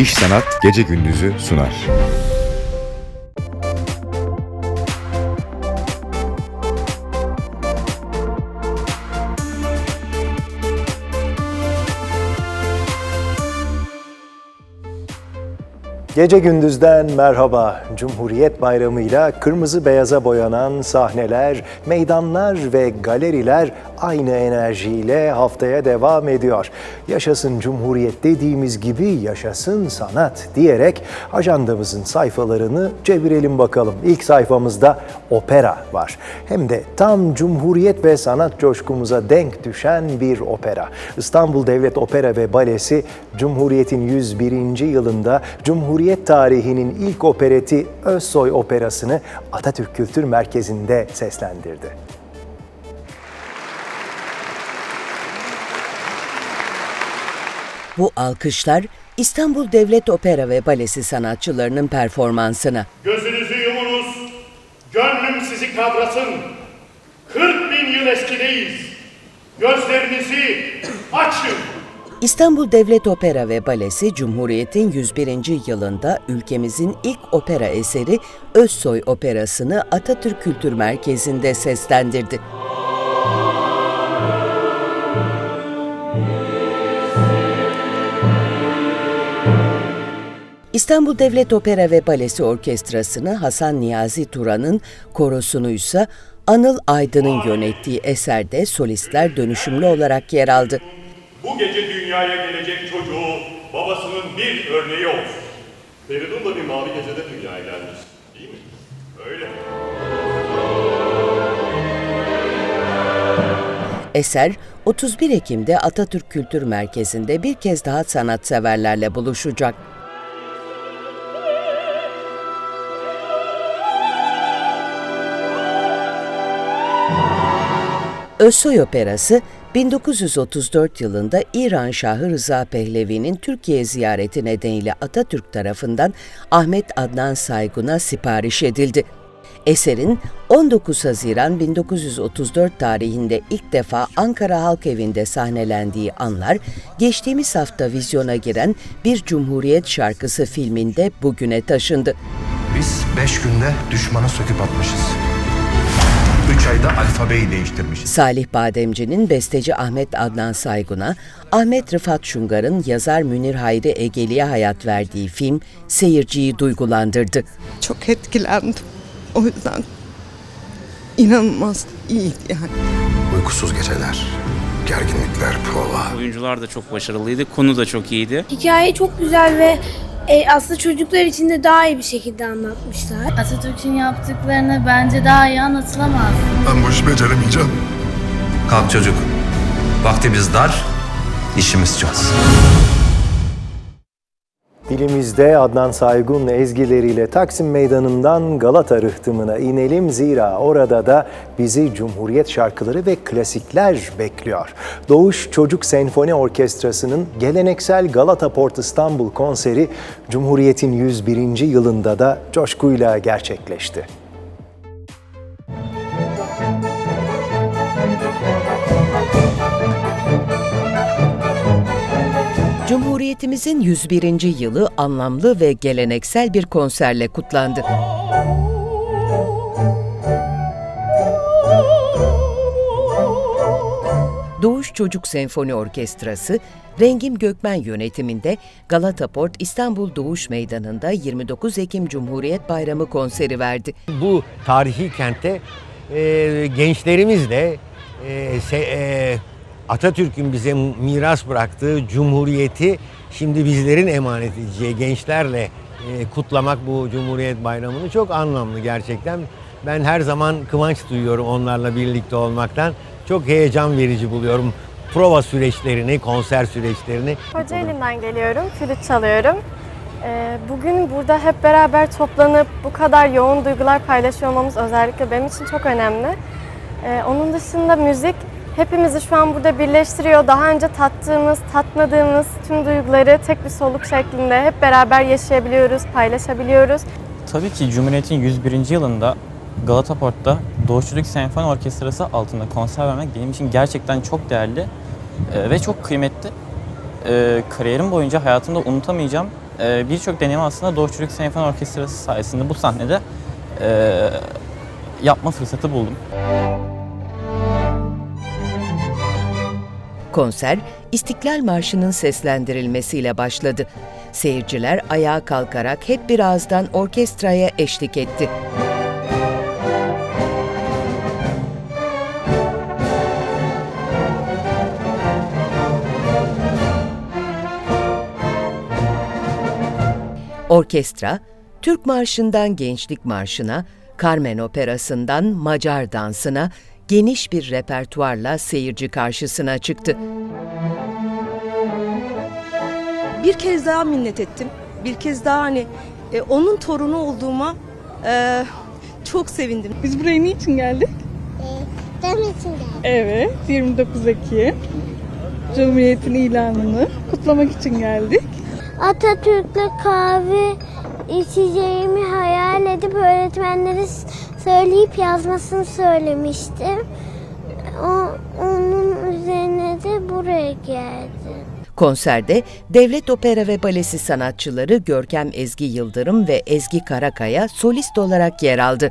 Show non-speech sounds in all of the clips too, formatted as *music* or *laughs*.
İş Sanat Gece Gündüz'ü sunar. Gece gündüzden merhaba. Cumhuriyet Bayramı'yla kırmızı beyaza boyanan sahneler, meydanlar ve galeriler aynı enerjiyle haftaya devam ediyor. Yaşasın Cumhuriyet dediğimiz gibi yaşasın sanat diyerek ajandamızın sayfalarını çevirelim bakalım. İlk sayfamızda opera var. Hem de tam Cumhuriyet ve sanat coşkumuza denk düşen bir opera. İstanbul Devlet Opera ve Balesi Cumhuriyet'in 101. yılında Cumhuriyet tarihinin ilk opereti Özsoy Operası'nı Atatürk Kültür Merkezi'nde seslendirdi. Bu alkışlar İstanbul Devlet Opera ve Balesi sanatçılarının performansına. Gözünüzü yumunuz, gönlüm sizi kavrasın. 40 bin yıl eskideyiz. Gözlerinizi açın. İstanbul Devlet Opera ve Balesi Cumhuriyet'in 101. yılında ülkemizin ilk opera eseri Özsoy Operası'nı Atatürk Kültür Merkezi'nde seslendirdi. İstanbul Devlet Opera ve Balesi Orkestrası'nı Hasan Niyazi Turan'ın korosunu ise Anıl Aydın'ın yönettiği eserde solistler dönüşümlü olarak yer aldı. Bu gece dünyaya gelecek çocuğu babasının bir örneği olsun. Feridun da bir mavi gecede dünyaya gelmiş. Değil mi? Öyle. Eser 31 Ekim'de Atatürk Kültür Merkezi'nde bir kez daha sanatseverlerle buluşacak. Özsoy Operası 1934 yılında İran Şahı Rıza Pehlevi'nin Türkiye ziyareti nedeniyle Atatürk tarafından Ahmet Adnan Saygun'a sipariş edildi. Eserin 19 Haziran 1934 tarihinde ilk defa Ankara Halk Evi'nde sahnelendiği anlar, geçtiğimiz hafta vizyona giren Bir Cumhuriyet Şarkısı filminde bugüne taşındı. Biz beş günde düşmanı söküp atmışız. Ayda alfabeyi değiştirmişiz. Salih Bademci'nin besteci Ahmet Adnan Saygun'a, Ahmet Rıfat Şungar'ın yazar Münir Hayri Egeli'ye hayat verdiği film seyirciyi duygulandırdı. Çok etkilendim. O yüzden inanılmaz iyiydi yani. Uykusuz geceler, gerginlikler, prova. Oyuncular da çok başarılıydı, konu da çok iyiydi. Hikaye çok güzel ve e, aslında çocuklar için de daha iyi bir şekilde anlatmışlar. Atatürk'ün yaptıklarını bence daha iyi anlatılamaz. Ben bu işi beceremeyeceğim. Kalk çocuk. Vaktimiz dar, işimiz çok. Dilimizde Adnan Saygun ezgileriyle Taksim Meydanı'ndan Galata rıhtımına inelim zira orada da bizi Cumhuriyet şarkıları ve klasikler bekliyor. Doğuş Çocuk Senfoni Orkestrası'nın geleneksel Galata Port İstanbul konseri Cumhuriyet'in 101. yılında da coşkuyla gerçekleşti. Cumhuriyetimizin 101. yılı anlamlı ve geleneksel bir konserle kutlandı. Doğuş Çocuk Senfoni Orkestrası, Rengim Gökmen yönetiminde Galata Port İstanbul Doğuş Meydanı'nda 29 Ekim Cumhuriyet Bayramı konseri verdi. bu tarihi kentte e, gençlerimizle e, se- e, Atatürk'ün bize miras bıraktığı cumhuriyeti şimdi bizlerin emanet edeceği gençlerle e, kutlamak bu Cumhuriyet Bayramı'nı çok anlamlı gerçekten. Ben her zaman kıvanç duyuyorum onlarla birlikte olmaktan. Çok heyecan verici buluyorum prova süreçlerini, konser süreçlerini. Kocaeli'nden geliyorum, flüt çalıyorum. Ee, Bugün burada hep beraber toplanıp bu kadar yoğun duygular paylaşıyor olmamız özellikle benim için çok önemli. Ee, Onun dışında müzik hepimizi şu an burada birleştiriyor. Daha önce tattığımız, tatmadığımız tüm duyguları tek bir soluk şeklinde hep beraber yaşayabiliyoruz, paylaşabiliyoruz. Tabii ki Cumhuriyet'in 101. yılında Galata Port'ta Doğuş Çocuk Senfoni Orkestrası altında konser vermek benim için gerçekten çok değerli e, ve çok kıymetli. E, kariyerim boyunca hayatımda unutamayacağım e, birçok deneyimi aslında Doğu Çocuk Senfoni Orkestrası sayesinde bu sahnede yapma fırsatı buldum. Konser, İstiklal Marşı'nın seslendirilmesiyle başladı. Seyirciler ayağa kalkarak hep bir ağızdan orkestraya eşlik etti. Orkestra, Türk Marşı'ndan Gençlik Marşı'na, Carmen Operası'ndan Macar dansına geniş bir repertuarla seyirci karşısına çıktı. bir kez daha minnet ettim. Bir kez daha hani e, onun torunu olduğuma e, çok sevindim. Biz buraya niçin geldik? Evet, 29 Ekim. Cumhuriyet'in ilanını kutlamak için geldik. Atatürk'le kahve içeceğimi hayal edip öğretmenlere söyleyip yazmasını söylemiştim. O, onun üzerine de buraya geldim. Konserde Devlet Opera ve Balesi sanatçıları Görkem Ezgi Yıldırım ve Ezgi Karakaya solist olarak yer aldı.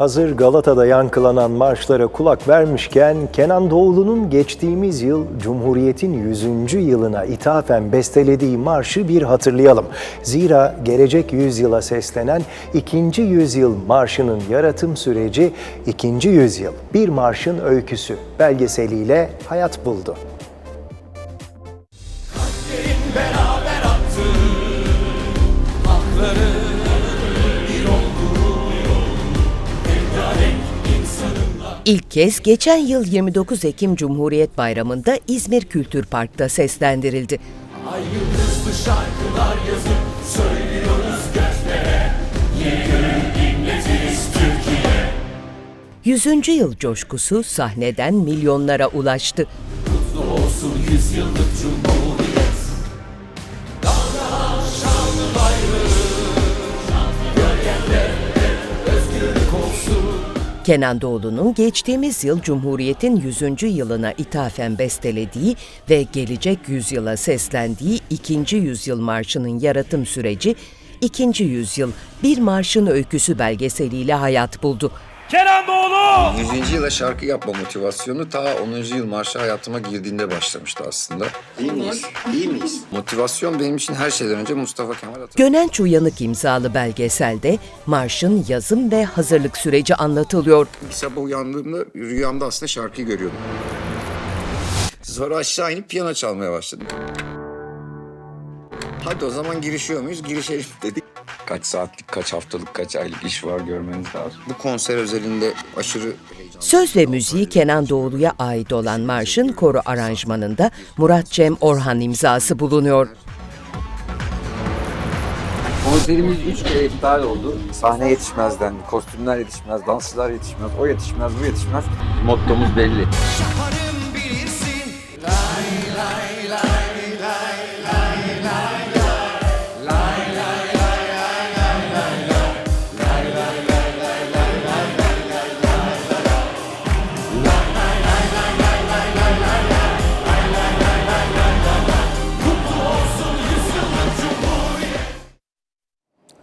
Hazır Galata'da yankılanan marşlara kulak vermişken Kenan Doğulu'nun geçtiğimiz yıl Cumhuriyet'in 100. yılına ithafen bestelediği marşı bir hatırlayalım. Zira gelecek yüzyıla seslenen 2. yüzyıl marşının yaratım süreci 2. yüzyıl bir marşın öyküsü belgeseliyle hayat buldu. İlk kez geçen yıl 29 Ekim Cumhuriyet Bayramı'nda İzmir Kültür Park'ta seslendirildi. Ay yıldızlı şarkılar yazıp söylüyoruz göklere Yeni gönül inletiz Türkiye 100. yıl coşkusu sahneden milyonlara ulaştı. Mutlu olsun yüzyıllık cumhuriyet Kenan Doğulu'nun geçtiğimiz yıl Cumhuriyet'in 100. yılına ithafen bestelediği ve gelecek yüzyıla seslendiği 2. Yüzyıl Marşı'nın yaratım süreci 2. Yüzyıl Bir Marşın Öyküsü belgeseliyle hayat buldu. Kenan Doğulu 100. yıla şarkı yapma motivasyonu ta 10. yıl marşı hayatıma girdiğinde başlamıştı aslında. İyi miyiz? İyi miyiz? Motivasyon benim için her şeyden önce Mustafa Kemal Atatürk. Gönenç Uyanık imzalı belgeselde marşın yazım ve hazırlık süreci anlatılıyor. Bir sabah uyandığımda rüyamda aslında şarkıyı görüyordum. Sonra aşağı inip piyano çalmaya başladım. Hadi o zaman girişiyor muyuz? Girişelim *laughs* dedik. Kaç saatlik, kaç haftalık, kaç aylık iş var görmeniz lazım. Bu konser özelinde aşırı heyecanlı. Söz ve müziği Kenan Doğulu'ya ait olan marşın koru aranjmanında Murat Cem Orhan imzası bulunuyor. Konserimiz üç kere iptal oldu. Sahne yetişmez dendi, kostümler yetişmez, dansçılar yetişmez, o yetişmez, bu yetişmez. Mottomuz belli. Yaparım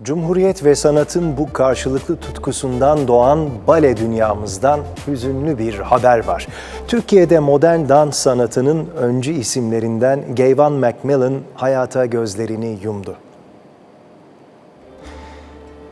Cumhuriyet ve sanatın bu karşılıklı tutkusundan doğan bale dünyamızdan hüzünlü bir haber var. Türkiye'de modern dans sanatının öncü isimlerinden Gayvan Macmillan hayata gözlerini yumdu.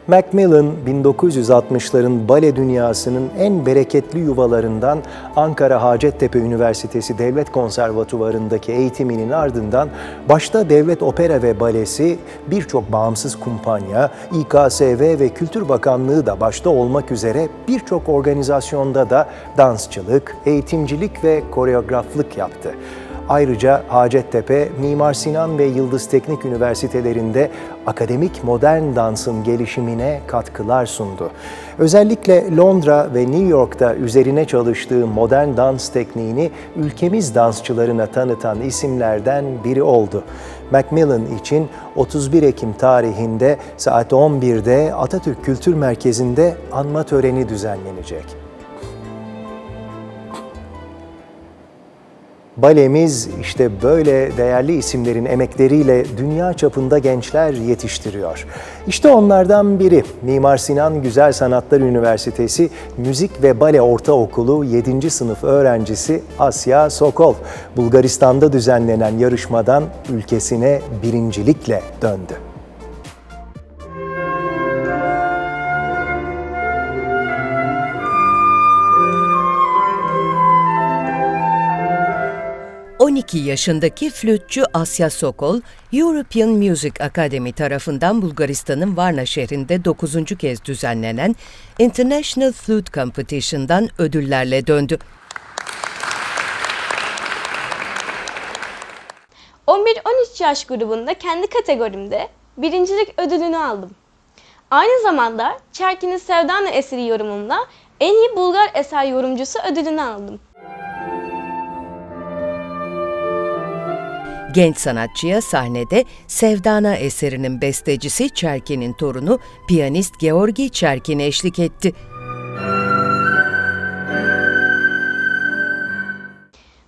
Macmillan 1960'ların bale dünyasının en bereketli yuvalarından Ankara Hacettepe Üniversitesi Devlet Konservatuvarı'ndaki eğitiminin ardından başta Devlet Opera ve Balesi, birçok bağımsız kumpanya, İKSV ve Kültür Bakanlığı da başta olmak üzere birçok organizasyonda da dansçılık, eğitimcilik ve koreograflık yaptı. Ayrıca Hacettepe, Mimar Sinan ve Yıldız Teknik Üniversitelerinde akademik modern dansın gelişimine katkılar sundu. Özellikle Londra ve New York'ta üzerine çalıştığı modern dans tekniğini ülkemiz dansçılarına tanıtan isimlerden biri oldu. Macmillan için 31 Ekim tarihinde saat 11'de Atatürk Kültür Merkezi'nde anma töreni düzenlenecek. Balemiz işte böyle değerli isimlerin emekleriyle dünya çapında gençler yetiştiriyor. İşte onlardan biri Mimar Sinan Güzel Sanatlar Üniversitesi Müzik ve Bale Ortaokulu 7. sınıf öğrencisi Asya Sokol. Bulgaristan'da düzenlenen yarışmadan ülkesine birincilikle döndü. ...12 yaşındaki flütçü Asya Sokol, European Music Academy tarafından Bulgaristan'ın Varna şehrinde 9. kez düzenlenen International Flute Competition'dan ödüllerle döndü. 11-13 yaş grubunda kendi kategorimde birincilik ödülünü aldım. Aynı zamanda Çerkin'in Sevdana eseri yorumumla en iyi Bulgar eser yorumcusu ödülünü aldım. Genç sanatçıya sahnede Sevdana eserinin bestecisi Çerkin'in torunu piyanist Georgi Çerkin eşlik etti.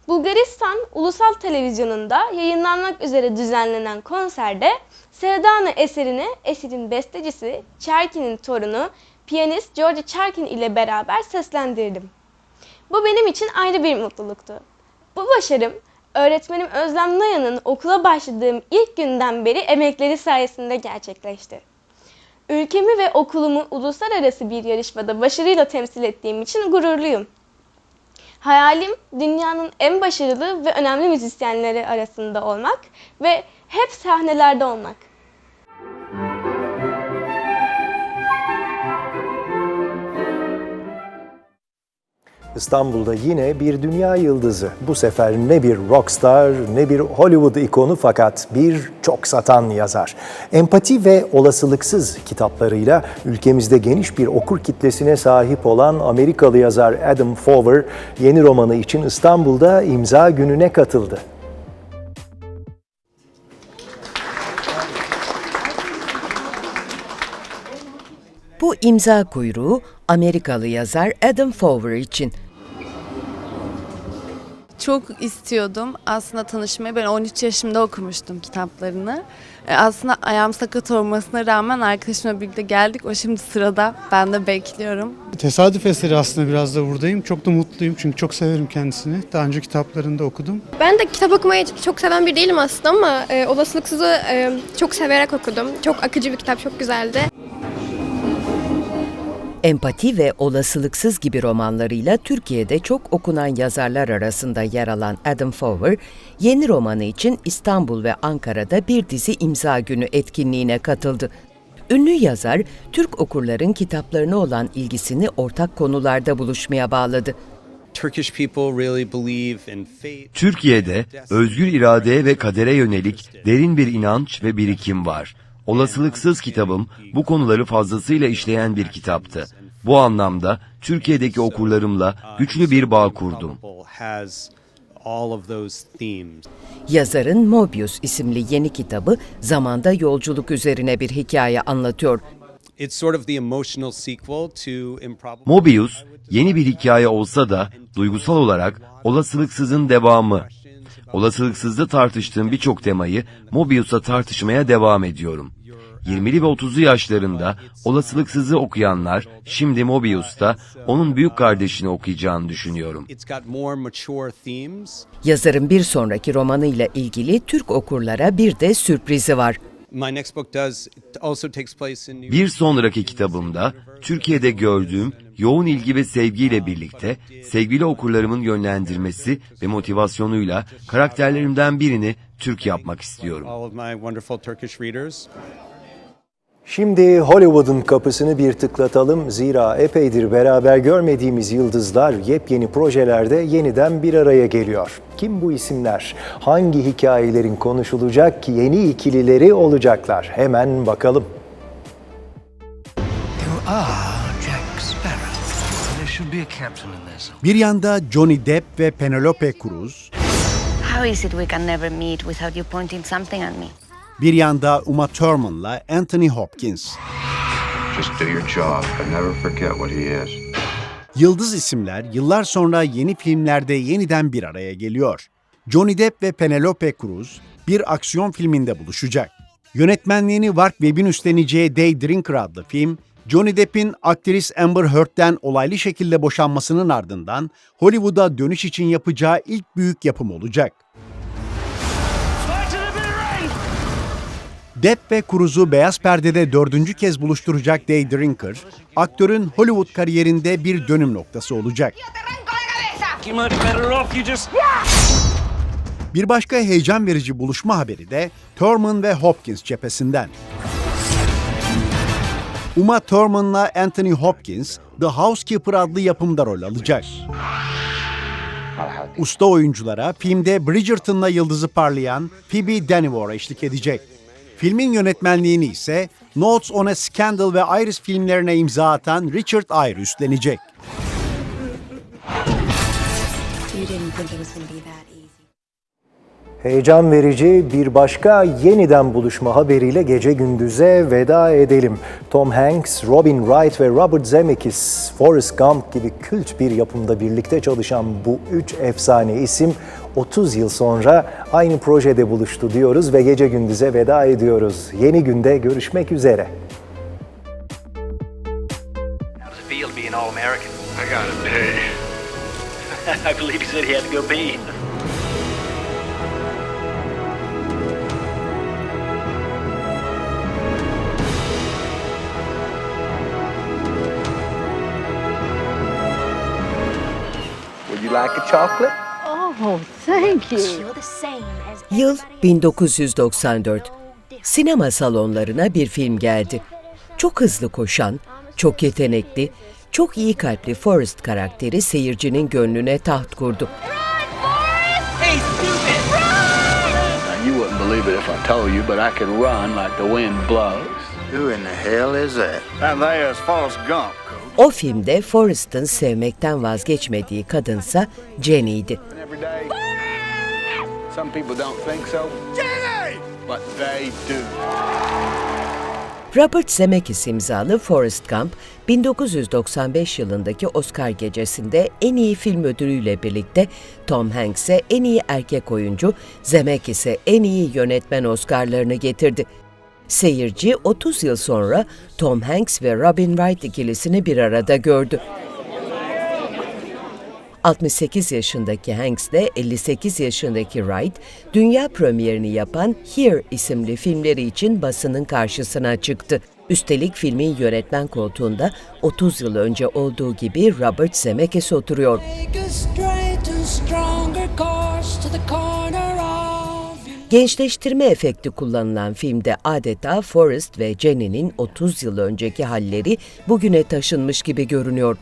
Bulgaristan Ulusal Televizyonu'nda yayınlanmak üzere düzenlenen konserde Sevdana eserini eserin bestecisi Çerkin'in torunu piyanist George Çerkin ile beraber seslendirdim. Bu benim için ayrı bir mutluluktu. Bu başarım öğretmenim Özlem Noyan'ın okula başladığım ilk günden beri emekleri sayesinde gerçekleşti. Ülkemi ve okulumu uluslararası bir yarışmada başarıyla temsil ettiğim için gururluyum. Hayalim dünyanın en başarılı ve önemli müzisyenleri arasında olmak ve hep sahnelerde olmak. İstanbul'da yine bir dünya yıldızı. Bu sefer ne bir rockstar ne bir Hollywood ikonu fakat bir çok satan yazar. Empati ve Olasılıksız kitaplarıyla ülkemizde geniş bir okur kitlesine sahip olan Amerikalı yazar Adam Fowler yeni romanı için İstanbul'da imza gününe katıldı. Bu imza kuyruğu Amerikalı yazar Adam Fowler için. Çok istiyordum aslında tanışmayı. Ben 13 yaşımda okumuştum kitaplarını. E, Aslında ayağım sakat olmasına rağmen arkadaşımla birlikte geldik. O şimdi sırada. Ben de bekliyorum. Tesadüf eseri aslında biraz da buradayım. Çok da mutluyum çünkü çok severim kendisini. Daha önce kitaplarını da okudum. Ben de kitap okumayı çok seven bir değilim aslında ama e, olasılıksızı e, çok severek okudum. Çok akıcı bir kitap, çok güzeldi. Empati ve Olasılıksız gibi romanlarıyla Türkiye'de çok okunan yazarlar arasında yer alan Adam Fowler, yeni romanı için İstanbul ve Ankara'da bir dizi imza günü etkinliğine katıldı. Ünlü yazar, Türk okurların kitaplarına olan ilgisini ortak konularda buluşmaya bağladı. Türkiye'de özgür iradeye ve kadere yönelik derin bir inanç ve birikim var. Olasılıksız kitabım bu konuları fazlasıyla işleyen bir kitaptı. Bu anlamda Türkiye'deki okurlarımla güçlü bir bağ kurdum. has all of those themes. Yazarın Mobius isimli yeni kitabı zamanda yolculuk üzerine bir hikaye anlatıyor. Mobius yeni bir hikaye olsa da duygusal olarak olasılıksızın devamı. Olasılıksızda tartıştığım birçok temayı Mobius'a tartışmaya devam ediyorum. 20'li ve 30'lu yaşlarında olasılıksızı okuyanlar şimdi Mobius'ta onun büyük kardeşini okuyacağını düşünüyorum. Yazarın bir sonraki romanıyla ilgili Türk okurlara bir de sürprizi var. Bir sonraki kitabımda Türkiye'de gördüğüm yoğun ilgi ve sevgiyle birlikte sevgili okurlarımın yönlendirmesi ve motivasyonuyla karakterlerimden birini Türk yapmak istiyorum. Şimdi Hollywood'un kapısını bir tıklatalım. Zira epeydir beraber görmediğimiz yıldızlar yepyeni projelerde yeniden bir araya geliyor. Kim bu isimler? Hangi hikayelerin konuşulacak yeni ikilileri olacaklar? Hemen bakalım. Bir yanda Johnny Depp ve Penelope Cruz, How is it we can never meet without you pointing something at me? bir yanda Uma Thurman'la Anthony Hopkins. Just do your job and never forget what he is. Yıldız isimler yıllar sonra yeni filmlerde yeniden bir araya geliyor. Johnny Depp ve Penelope Cruz bir aksiyon filminde buluşacak. Yönetmenliğini Mark Webb'in üstleneceği Day Drinker adlı film, Johnny Depp'in aktris Amber Heard'den olaylı şekilde boşanmasının ardından Hollywood'a dönüş için yapacağı ilk büyük yapım olacak. Depp ve Cruz'u beyaz perdede dördüncü kez buluşturacak Day Drinker, aktörün Hollywood kariyerinde bir dönüm noktası olacak. Bir başka heyecan verici buluşma haberi de Thurman ve Hopkins cephesinden. Uma Thurman'la Anthony Hopkins, The Housekeeper adlı yapımda rol alacak. Usta oyunculara filmde Bridgerton'la yıldızı parlayan Phoebe Dynevor eşlik edecek. Filmin yönetmenliğini ise Notes on a Scandal ve Iris filmlerine imza atan Richard Eyre üstlenecek. Heyecan verici bir başka yeniden buluşma haberiyle gece gündüze veda edelim. Tom Hanks, Robin Wright ve Robert Zemeckis, Forrest Gump gibi kült bir yapımda birlikte çalışan bu üç efsane isim 30 yıl sonra aynı projede buluştu diyoruz ve gece gündüze veda ediyoruz. Yeni günde görüşmek üzere. *laughs* I believe he said he had to go pee. Like a chocolate? Oh, thank you. Yıl 1994. Sinema salonlarına bir film geldi. Çok hızlı koşan, çok yetenekli, çok iyi kalpli Forrest karakteri seyircinin gönlüne taht kurdu. Now, you wouldn't believe it if I told you, but I can run like the wind blows. Who in the hell is that? That there's Forrest Gump. O filmde Forrest'ın sevmekten vazgeçmediği kadınsa Jenny'ydi. Every day. Some people don't think so. Jenny! But they do. Robert Zemeckis imzalı Forrest Gump, 1995 yılındaki Oscar gecesinde en iyi film ödülüyle birlikte Tom Hanks'e en iyi erkek oyuncu, Zemeckis'e en iyi yönetmen Oscar'larını getirdi. Seyirci 30 yıl sonra Tom Hanks ve Robin Wright ikilisini bir arada gördü. 68 yaşındaki Hanks ile 58 yaşındaki Wright, dünya premierini yapan Here isimli filmleri için basının karşısına çıktı. Üstelik filmin yönetmen koltuğunda 30 yıl önce olduğu gibi Robert Zemeckis oturuyor. Gençleştirme efekti kullanılan filmde adeta Forrest ve Jenny'nin 30 yıl önceki halleri bugüne taşınmış gibi görünüyor.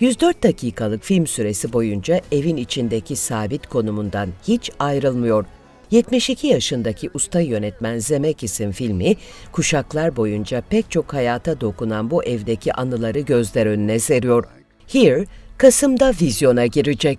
104 dakikalık film süresi boyunca evin içindeki sabit konumundan hiç ayrılmıyor. 72 yaşındaki usta yönetmen Zemeckis'in filmi, kuşaklar boyunca pek çok hayata dokunan bu evdeki anıları gözler önüne seriyor. Here, Kasım'da vizyona girecek.